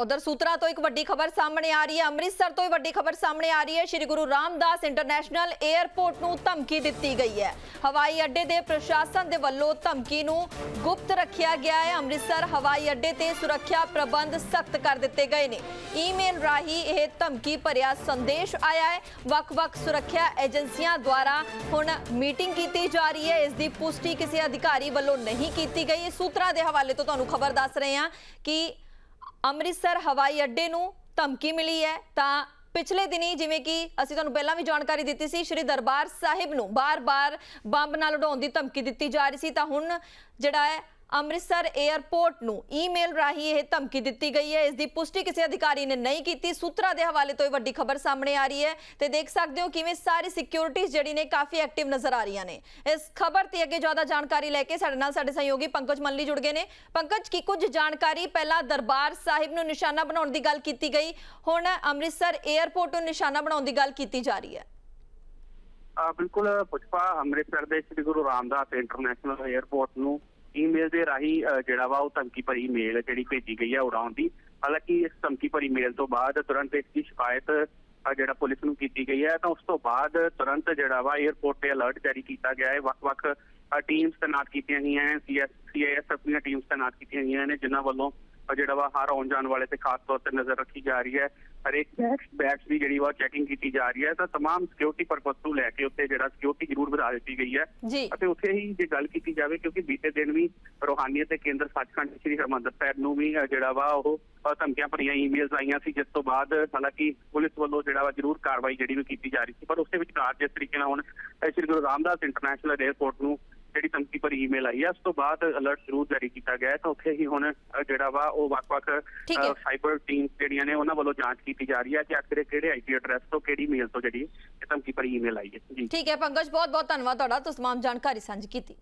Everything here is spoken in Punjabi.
ਉਧਰ ਸੂਤਰਾਂ ਤੋਂ ਇੱਕ ਵੱਡੀ ਖਬਰ ਸਾਹਮਣੇ ਆ ਰਹੀ ਹੈ। ਅੰਮ੍ਰਿਤਸਰ ਤੋਂ ਹੀ ਵੱਡੀ ਖਬਰ ਸਾਹਮਣੇ ਆ ਰਹੀ ਹੈ। ਸ਼੍ਰੀ ਗੁਰੂ ਰਾਮਦਾਸ ਇੰਟਰਨੈਸ਼ਨਲ 에ਅਰਪੋਰਟ ਨੂੰ ਧਮਕੀ ਦਿੱਤੀ ਗਈ ਹੈ। ਹਵਾਈ ਅੱਡੇ ਦੇ ਪ੍ਰਸ਼ਾਸਨ ਦੇ ਵੱਲੋਂ ਧਮਕੀ ਨੂੰ ਗੁਪਤ ਰੱਖਿਆ ਗਿਆ ਹੈ। ਅੰਮ੍ਰਿਤਸਰ ਹਵਾਈ ਅੱਡੇ ਤੇ ਸੁਰੱਖਿਆ ਪ੍ਰਬੰਧ ਸਖਤ ਕਰ ਦਿੱਤੇ ਗਏ ਨੇ। ਈਮੇਲ ਰਾਹੀਂ ਇਹ ਧਮਕੀ ਭਰਿਆ ਸੰਦੇਸ਼ ਆਇਆ ਹੈ। ਵੱਖ-ਵੱਖ ਸੁਰੱਖਿਆ ਏਜੰਸੀਆਂ ਦੁਆਰਾ ਹੁਣ ਮੀਟਿੰਗ ਕੀਤੀ ਜਾ ਰਹੀ ਹੈ। ਇਸ ਦੀ ਪੁਸ਼ਟੀ ਕਿਸੇ ਅਧਿਕਾਰੀ ਵੱਲੋਂ ਨਹੀਂ ਕੀਤੀ ਗਈ। ਸੂਤਰਾਂ ਦੇ ਹਵਾਲੇ ਤੋਂ ਤੁਹਾਨੂੰ ਖਬਰ ਦੱਸ ਰਹੇ ਹਾਂ ਕਿ ਅੰਮ੍ਰਿਤਸਰ ਹਵਾਈ ਅੱਡੇ ਨੂੰ ਧਮਕੀ ਮਿਲੀ ਹੈ। ਤਾਂ ਪਿਛਲੇ ਦਿਨੀ ਜਿਵੇਂ ਕਿ ਅਸੀਂ ਤੁਹਾਨੂੰ ਪਹਿਲਾਂ ਵੀ ਜਾਣਕਾਰੀ ਦਿੱਤੀ ਸੀ, ਸ਼੍ਰੀ ਦਰਬਾਰ ਸਾਹਿਬ ਨੂੰ ਬਾਰ-ਬਾਰ ਬੰਬ ਨਾਲ ਉਡਾਉਣ ਦੀ ਧਮਕੀ ਦਿੱਤੀ ਜਾ ਰਹੀ ਸੀ। ਤਾਂ ਹੁਣ ਜਿਹੜਾ ਹੈ ਅੰਮ੍ਰਿਤਸਰ 에ਅਰਪੋਰਟ ਨੂੰ ਈਮੇਲ ਰਾਹੀਂ ਇਹ ਧਮਕੀ ਦਿੱਤੀ ਗਈ ਹੈ। ਇਸ ਦੀ ਪੁਸ਼ਟੀ ਕਿਸੇ ਅਧਿਕਾਰੀ ਨੇ ਨਹੀਂ ਕੀਤੀ। ਸੂਤਰਾਂ ਦੇ ਹਵਾਲੇ ਤੋਂ ਇਹ ਵੱਡੀ ਖਬਰ ਸਾਹਮਣੇ ਆ ਰਹੀ ਹੈ ਤੇ ਦੇਖ ਸਕਦੇ ਹੋ ਕਿਵੇਂ ਸਾਰੀ ਸਿਕਿਉਰਿਟੀਜ਼ ਜਿਹੜੀ ਨੇ ਕਾਫੀ ਐਕਟਿਵ ਨਜ਼ਰ ਆ ਰਹੀਆਂ ਨੇ। ਇਸ ਖਬਰ ਤੇ ਅੱਗੇ ਜ਼ਿਆਦਾ ਜਾਣਕਾਰੀ ਲੈ ਕੇ ਸਾਡੇ ਨਾਲ ਸਾਡੇ ਸਹਿਯੋਗੀ ਪੰਕਜ ਮੱਲੀ ਜੁੜ ਗਏ ਨੇ। ਪੰਕਜ, ਕੀ ਕੁਝ ਜਾਣਕਾਰੀ ਪਹਿਲਾਂ ਦਰਬਾਰ ਸਾਹਿਬ ਨੂੰ ਨਿਸ਼ਾਨਾ ਬਣਾਉਣ ਦੀ ਗੱਲ ਕੀਤੀ ਗਈ? ਹੁਣ ਅੰਮ੍ਰਿਤਸਰ 에ਅਰਪੋਰਟ ਨੂੰ ਨਿਸ਼ਾਨਾ ਬਣਾਉਣ ਦੀ ਗੱਲ ਕੀਤੀ ਜਾ ਰਹੀ ਹੈ। ਬਿਲਕੁਲ ਪੁਸ਼ਪਾ, ਅੰਮ੍ਰਿਤਸਰ ਦੇ ਸ੍ਰੀ ਗੁਰੂ ਰਾਮਦਾਸ ਇੰਟਰਨੈਸ਼ਨਲ 에ਅਰਪੋਰਟ ਨੂੰ ਈਮੇਲ ਦੇ ਰਾਹੀਂ ਜਿਹੜਾ ਵਾ ਉਹ ਧਮਕੀ ਭਰੀ ਮੇਲ ਜਿਹੜੀ ਭੇਜੀ ਗਈ ਹੈ ਉਡਾਉਣ ਦੀ। ਹਾਲਾਂਕਿ ਇਸ ਧਮਕੀ ਭਰੀ ਮੇਲ ਤੋਂ ਬਾਅਦ ਤੁਰੰਤ ਇਸ ਦੀ ਸ਼ਿਕਾਇਤ ਜਿਹੜਾ ਪੁਲਿਸ ਨੂੰ ਕੀਤੀ ਗਈ ਹੈ, ਤਾਂ ਉਸ ਤੋਂ ਬਾਅਦ ਤੁਰੰਤ ਜਿਹੜਾ ਵਾ 에ਅਰਪੋਰਟ ਤੇ ਅਲਰਟ ਜਾਰੀ ਕੀਤਾ ਗਿਆ ਹੈ। ਵੱਖ-ਵੱਖ ਟੀਮਸ ਤੈਨਾਤ ਕੀਤੀਆਂ ਗਈਆਂ ਹਨ ਸੀਐਸ ਸੀਆਈਐਸਐਫ ਦੀਆਂ ਟੀਮਸ ਤੈਨਾਤ ਕੀਤੀਆਂ ਗਈਆਂ ਨੇ, ਜਿਨ੍ਹਾਂ ਵੱਲੋਂ ਜਿਹੜਾ ਵਾ ਹਰ ਆਉਣ ਜਾਣ ਵਾਲੇ ਤੇ ਖਾਸ ਤੌਰ ਤੇ ਨਜ਼ਰ ਰੱਖੀ ਜਾ ਰਹੀ ਹੈ ਹਰੇਕ ਬੈਕਸ ਬੈਕਸ ਦੀ ਜਿਹੜੀ ਵਾ ਚੈਕਿੰਗ ਕੀਤੀ ਜਾ ਰਹੀ ਹੈ ਤਾਂ तमाम ਸਿਕਿਉਰਿਟੀ ਪਰਪਸ ਨੂੰ ਲੈ ਕੇ ਉੱਤੇ ਜਿਹੜਾ ਸਿਕਿਉਰਿਟੀ ਜ਼ਰੂਰ ਵਧਾ ਦਿੱਤੀ ਗਈ ਹੈ। ਅਤੇ ਉੱਥੇ ਹੀ ਜੇ ਗੱਲ ਕੀਤੀ ਜਾਵੇ ਕਿਉਂਕਿ ਬੀਤੇ ਦਿਨ ਵੀ ਰੋਹਾਨੀਅਤ ਤੇ ਕੇਂਦਰ ਸੱਚਖੰਡ ਸ੍ਰੀ ਹਰਮੰਦਰ ਸਾਹਿਬ ਨੂੰ ਵੀ ਜਿਹੜਾ ਵਾ ਉਹ ਧਮਕੀਆਂ ਭਰੀਆਂ ਈਮੇਲਸ ਆਈਆਂ ਸੀ ਜਿਸ ਤੋਂ ਬਾਅਦ ਹਾਲਾਂਕਿ ਪੁਲਿਸ ਵੱਲੋਂ ਜਿਹੜਾ ਵਾ ਜ਼ਰੂਰ ਕਾਰਵਾਈ ਜਿਹੜੀ ਵੀ ਕੀਤੀ ਜਾ ਰਹੀ ਸੀ ਪਰ ਉਸਦੇ ਵਿਚਕਾਰ ਜਿਸ ਤਰੀਕੇ ਨਾਲ ਹੁਣ ਸ੍ਰੀ ਗੁਰੂ ਰਾਮਦਾਸ ਇੰਟਰਨੈਸ਼ਨਲ 에ਅਰਪੋਰਟ ਨੂੰ ਜਿਹੜੀ ਧਮਕੀ ਭਰੀ ਈਮੇਲ ਆਈ ਹੈ ਉਸ ਤੋਂ ਬਾਅਦ ਅਲਰਟ ਜ਼ਰੂਰ ਜਾਰੀ ਕੀਤਾ ਗਿਆ ਹੈ। ਤਾਂ ਉੱਥੇ ਹੀ ਹੁਣ ਜਿਹੜਾ ਵਾ ਉਹ ਵੱਖ-ਵੱਖ। ਸਾਈਬਰ ਟੀਮਸ ਜਿਹੜੀਆਂ ਨੇ ਉਹਨਾਂ ਵੱਲੋਂ ਜਾਂਚ ਕੀਤੀ ਜਾ ਰਹੀ ਹੈ ਕਿ ਆਖਿਰ ਕਿਹੜੇ ਆਈਪੀ ਐਡਰੈਸ ਤੋਂ ਕਿਹੜੀ ਮੇਲ ਤੋਂ ਜਿਹੜੀ ਧਮਕੀ ਭਰੀ ਈਮੇਲ ਆਈ ਹੈ। ਜੀ। ਠੀਕ ਹੈ ਪੰਕਜ ਬਹੁਤ ਬਹੁਤ ਧੰਨਵਾਦ ਤੁਹਾਡਾ। ਤੁਸੀਂ ਤਮਾਮ ਜਾਣਕਾਰੀ ਸਾਂਝੀ ਕੀਤੀ।